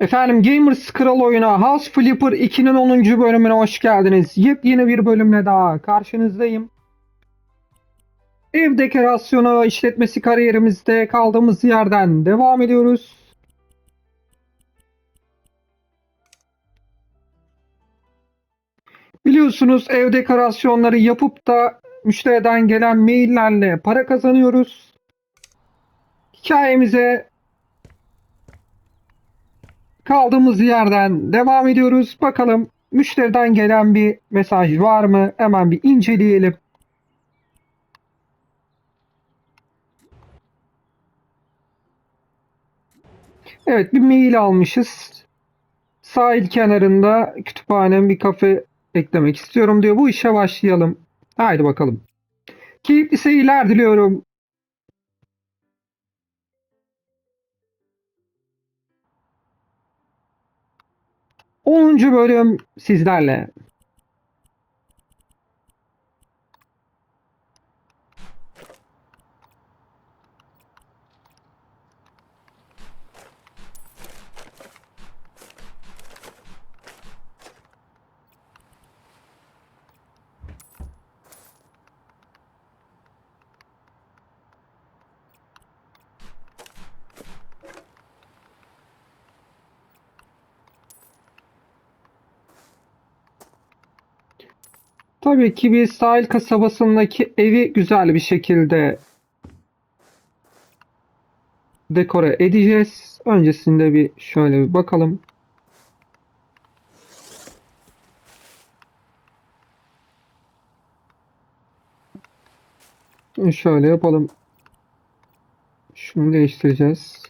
Efendim Gamers Kral oyuna House Flipper 2'nin 10. bölümüne hoş geldiniz. Yepyeni bir bölümle daha karşınızdayım. Ev dekorasyonu işletmesi kariyerimizde kaldığımız yerden devam ediyoruz. Biliyorsunuz ev dekorasyonları yapıp da müşteriden gelen maillerle para kazanıyoruz. Hikayemize kaldığımız yerden devam ediyoruz. Bakalım müşteriden gelen bir mesaj var mı? Hemen bir inceleyelim. Evet bir mail almışız. Sahil kenarında kütüphanem bir kafe eklemek istiyorum diyor. Bu işe başlayalım. Haydi bakalım. Keyifli seyirler diliyorum. Onuncu bölüm sizlerle. Tabii ki bir sahil kasabasındaki evi güzel bir şekilde dekore edeceğiz. Öncesinde bir şöyle bir bakalım. Şöyle yapalım. Şunu değiştireceğiz.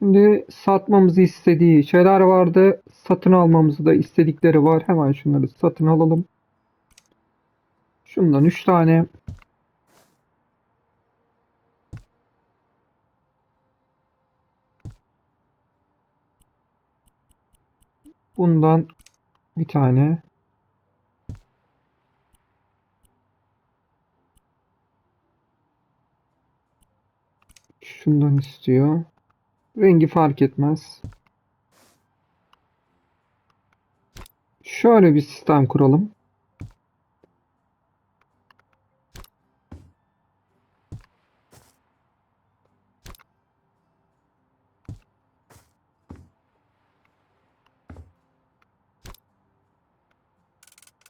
Şimdi satmamızı istediği şeyler vardı. Satın almamızı da istedikleri var. Hemen şunları satın alalım. Şundan 3 tane. Bundan bir tane. Şundan istiyor. Rengi fark etmez. Şöyle bir sistem kuralım.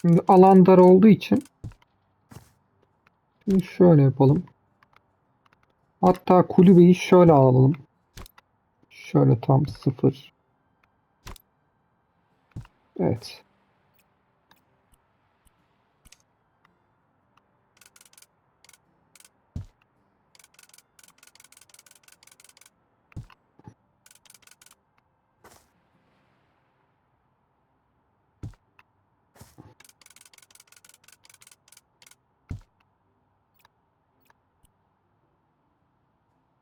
Şimdi alan dar olduğu için şöyle yapalım. Hatta kulübeyi şöyle alalım. Şöyle tam sıfır. Evet.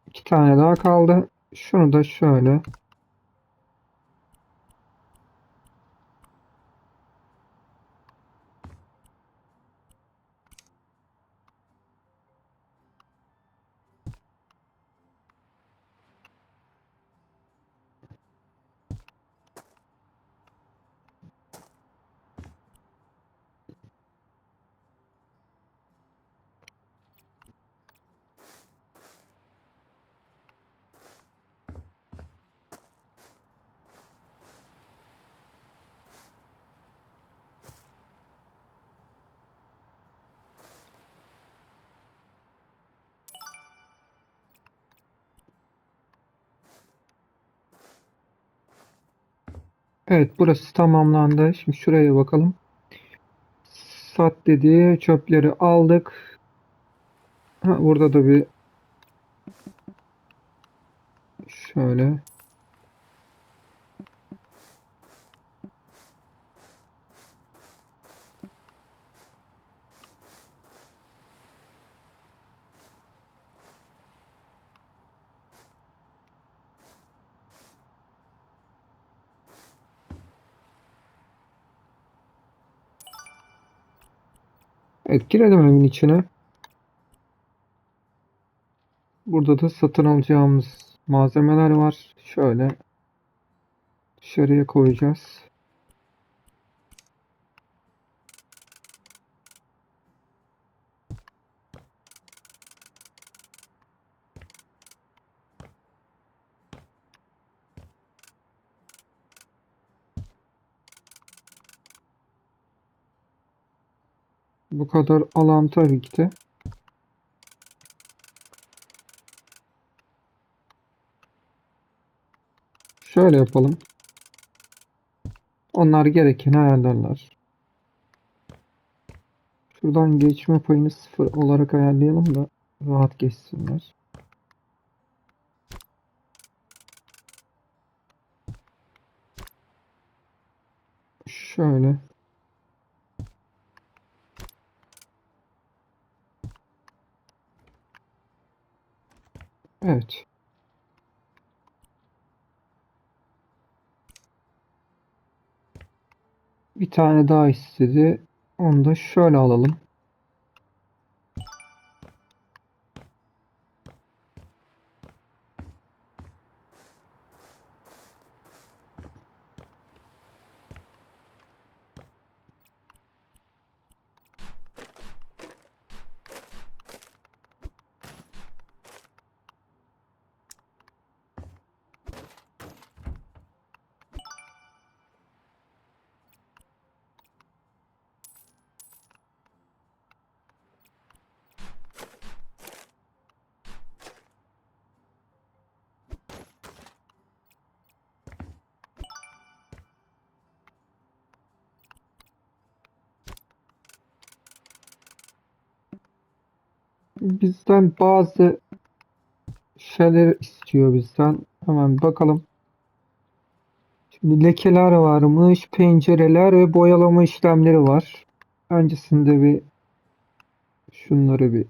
İki tane daha kaldı. Şunu da şöyle. Evet burası tamamlandı. Şimdi şuraya bakalım. Sat dedi. Çöpleri aldık. Ha, burada da bir şöyle Evet girelim evin içine. Burada da satın alacağımız malzemeler var. Şöyle dışarıya koyacağız. Bu kadar alan tabii ki de. Şöyle yapalım. Onlar gerekeni ayarlarlar. Şuradan geçme payını sıfır olarak ayarlayalım da rahat geçsinler. Şöyle. Evet. Bir tane daha istedi. Onu da şöyle alalım. Bizden bazı şeyler istiyor bizden. Hemen bakalım. Şimdi lekeler varmış, pencereler ve boyalama işlemleri var. Öncesinde bir şunları bir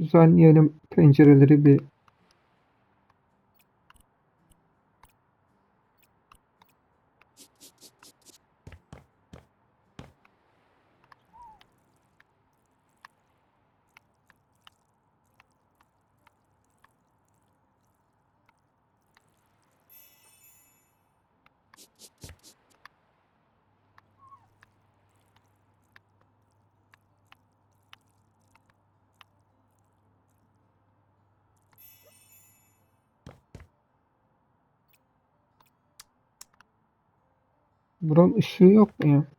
düzenleyelim. Pencereleri bir Buranın ışığı yok mu ya?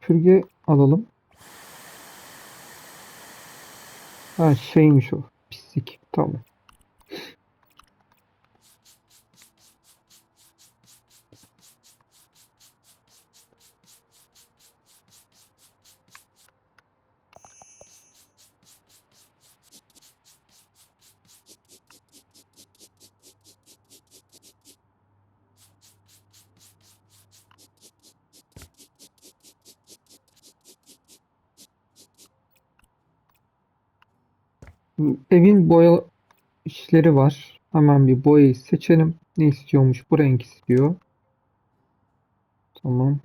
Süpürge alalım. Ha şeymiş o. Pislik. Tamam. Evin boya işleri var. Hemen bir boyayı seçelim. Ne istiyormuş? Bu renk istiyor. Tamam.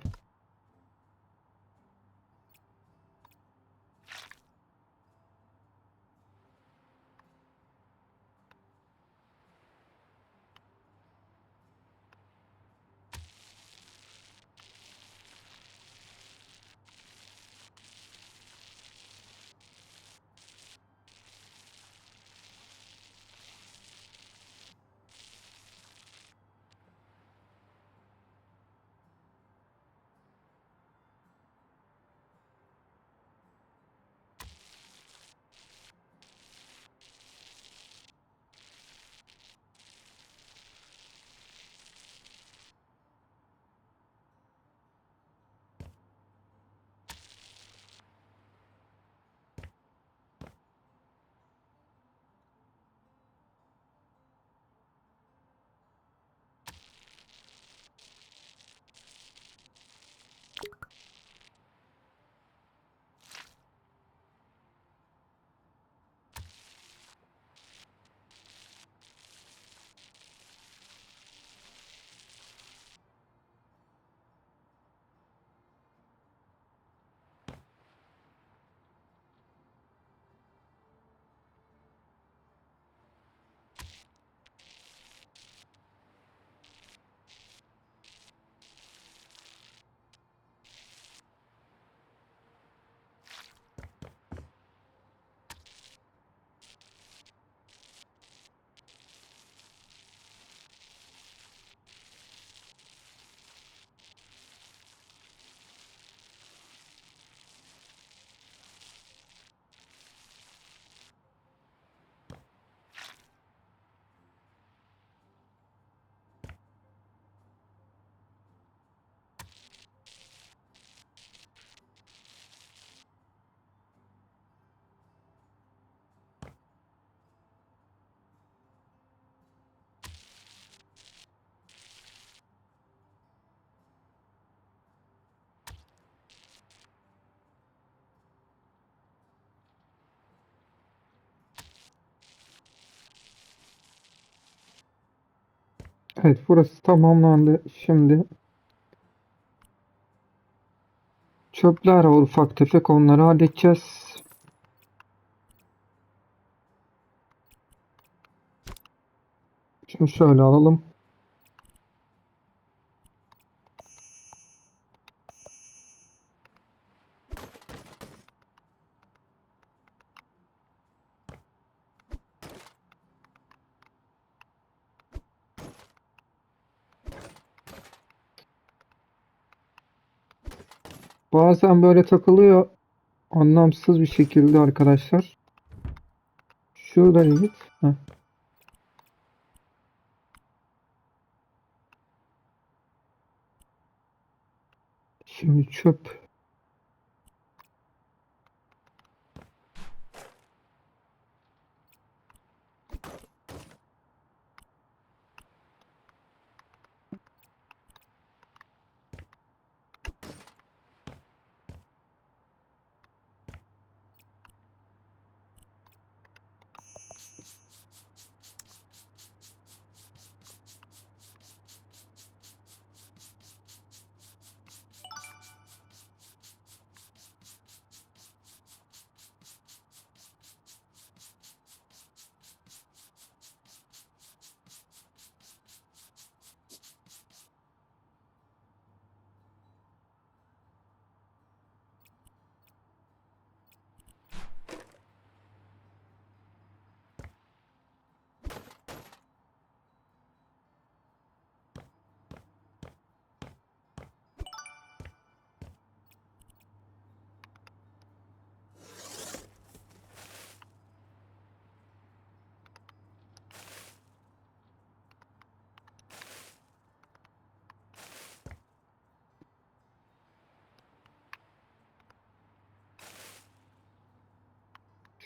Evet burası tamamlandı. Şimdi çöpler var ufak tefek onları halledeceğiz. Şunu şöyle alalım. Bazen böyle takılıyor anlamsız bir şekilde arkadaşlar. Şurada git. Şimdi çöp.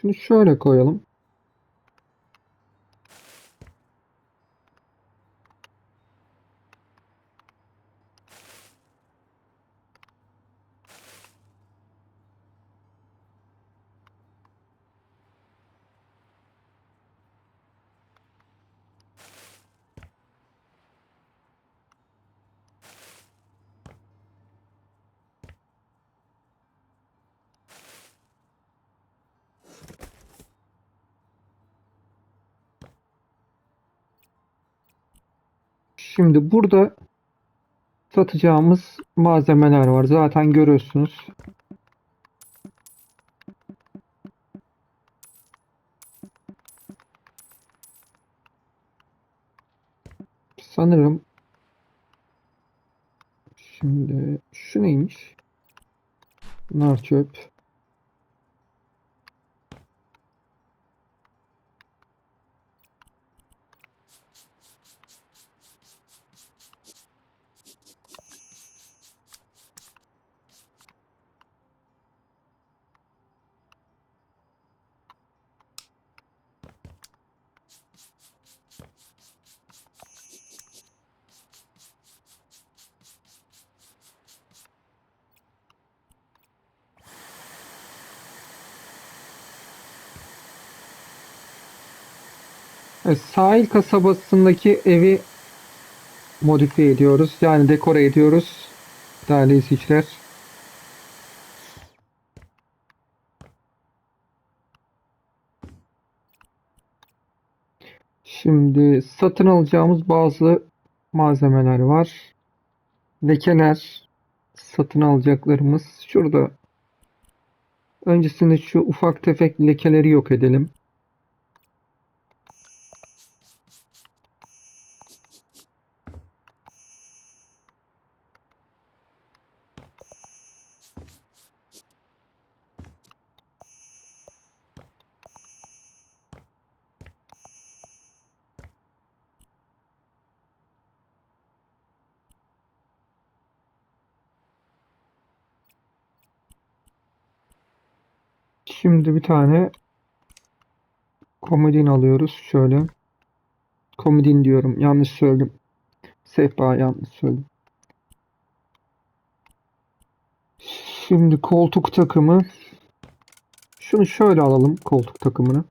Şunu şöyle koyalım. Şimdi burada satacağımız malzemeler var. Zaten görüyorsunuz. Sanırım şimdi şu neymiş? Nar çöp. Evet, sahil kasabasındaki evi modifiye ediyoruz. Yani dekore ediyoruz. Değerli izleyiciler. Şimdi satın alacağımız bazı malzemeler var. Lekeler satın alacaklarımız şurada. Öncesinde şu ufak tefek lekeleri yok edelim. Şimdi bir tane komodin alıyoruz. Şöyle. Komodin diyorum. Yanlış söyledim. Sehpa yanlış söyledim. Şimdi koltuk takımı. Şunu şöyle alalım koltuk takımını.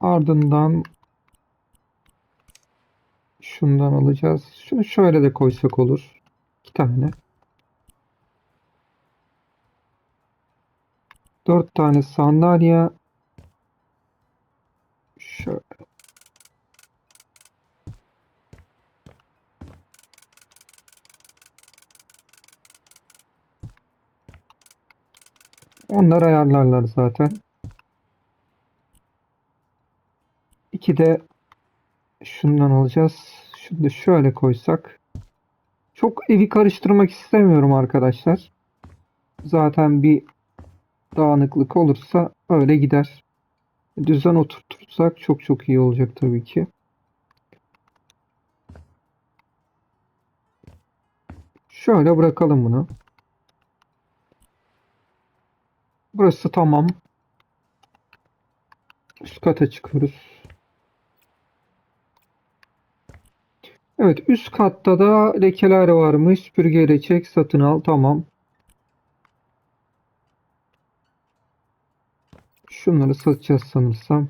Ardından Şundan alacağız. Şunu şöyle de koysak olur. İki tane. Dört tane sandalye. Şöyle. Onlar ayarlarlar zaten. İki de şundan alacağız. Şunu şöyle koysak. Çok evi karıştırmak istemiyorum arkadaşlar. Zaten bir dağınıklık olursa öyle gider. Düzen oturtursak çok çok iyi olacak tabii ki. Şöyle bırakalım bunu. Burası tamam. Üst kata çıkıyoruz. Evet üst katta da lekeler varmış. Süpürgeyle çek satın al. Tamam. Şunları satacağız sanırsam.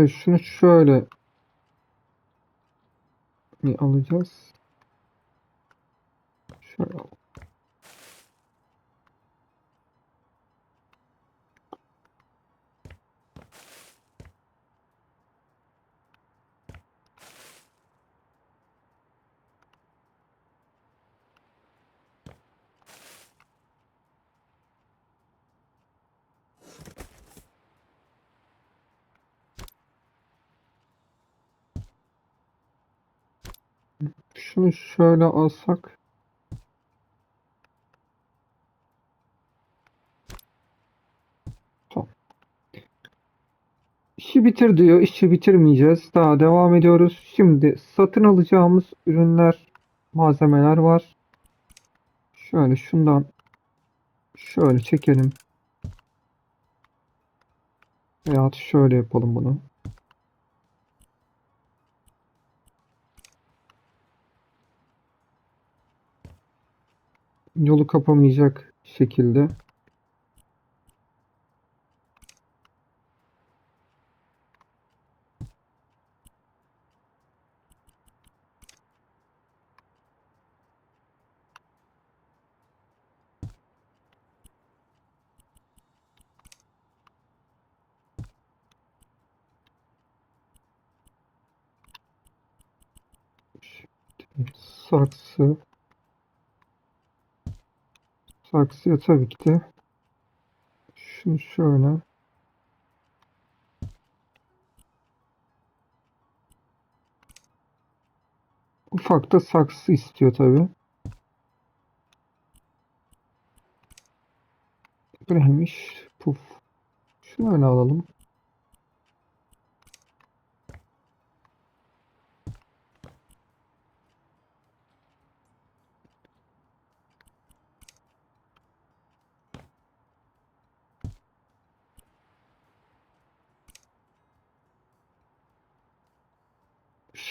Evet şunu şöyle alacağız. Şöyle al. Şunu şöyle alsak. Tamam. İşi bitir diyor. İşi bitirmeyeceğiz. Daha devam ediyoruz. Şimdi satın alacağımız ürünler, malzemeler var. Şöyle şundan şöyle çekelim. Veya şöyle yapalım bunu. Yolu kapamayacak şekilde. Saksı. Saksıya tabii ki de şunu şöyle ufak da saksı istiyor tabii. Bu neymiş? Puf. Şunu öyle alalım.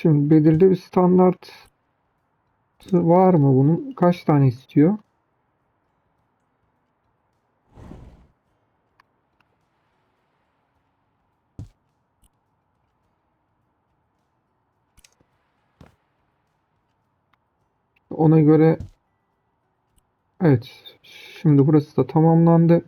Şimdi belirli bir standart var mı bunun? Kaç tane istiyor? Ona göre evet şimdi burası da tamamlandı.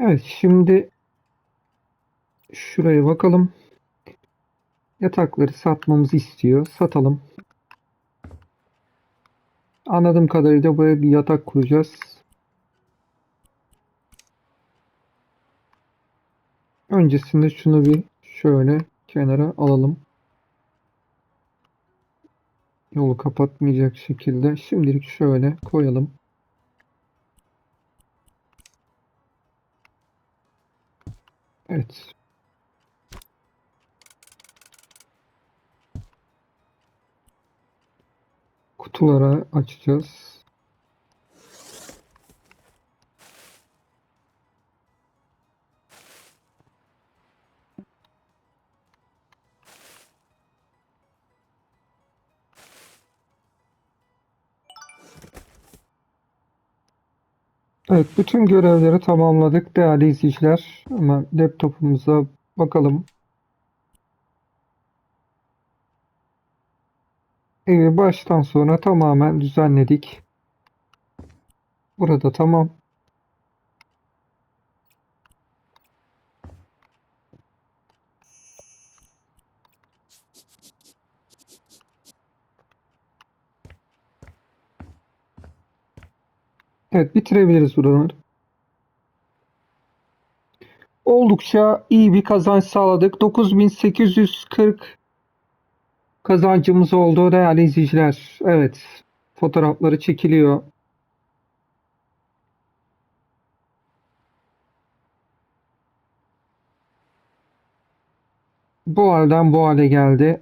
Evet şimdi şuraya bakalım. yatakları satmamızı istiyor. Satalım. Anladığım kadarıyla buraya bir yatak kuracağız. Öncesinde şunu bir şöyle kenara alalım. Yolu kapatmayacak şekilde şimdilik şöyle koyalım. Evet. Kutulara açacağız. Evet, bütün görevleri tamamladık değerli izleyiciler. Hemen laptopumuza bakalım. Evi baştan sona tamamen düzenledik. Burada tamam. Evet, bitirebiliriz buraları. Oldukça iyi bir kazanç sağladık. 9840 kazancımız oldu değerli izleyiciler. Evet, fotoğrafları çekiliyor. Bu halden bu hale geldi.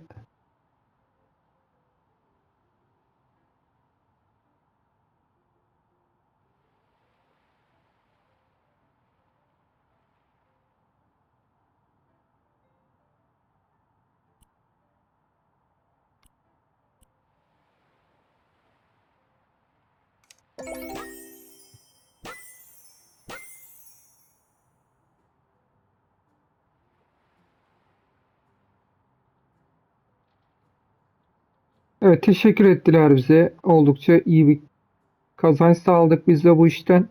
Evet, teşekkür ettiler bize. Oldukça iyi bir kazanç sağladık biz de bu işten.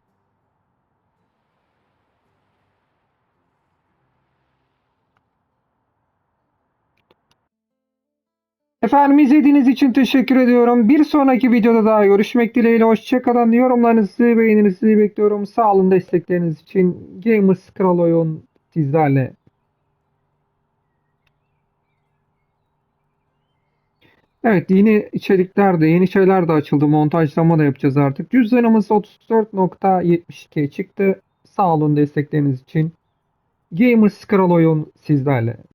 Efendim izlediğiniz için teşekkür ediyorum. Bir sonraki videoda daha görüşmek dileğiyle. Hoşçakalın. Yorumlarınızı, beğeninizi bekliyorum. Sağ olun destekleriniz için. Gamers Kral Oyun sizlerle. Evet yeni içerikler de yeni şeyler de açıldı. Montajlama da yapacağız artık. Cüzdanımız 34.72 çıktı. Sağ olun destekleriniz için. Gamers Kral Oyun sizlerle.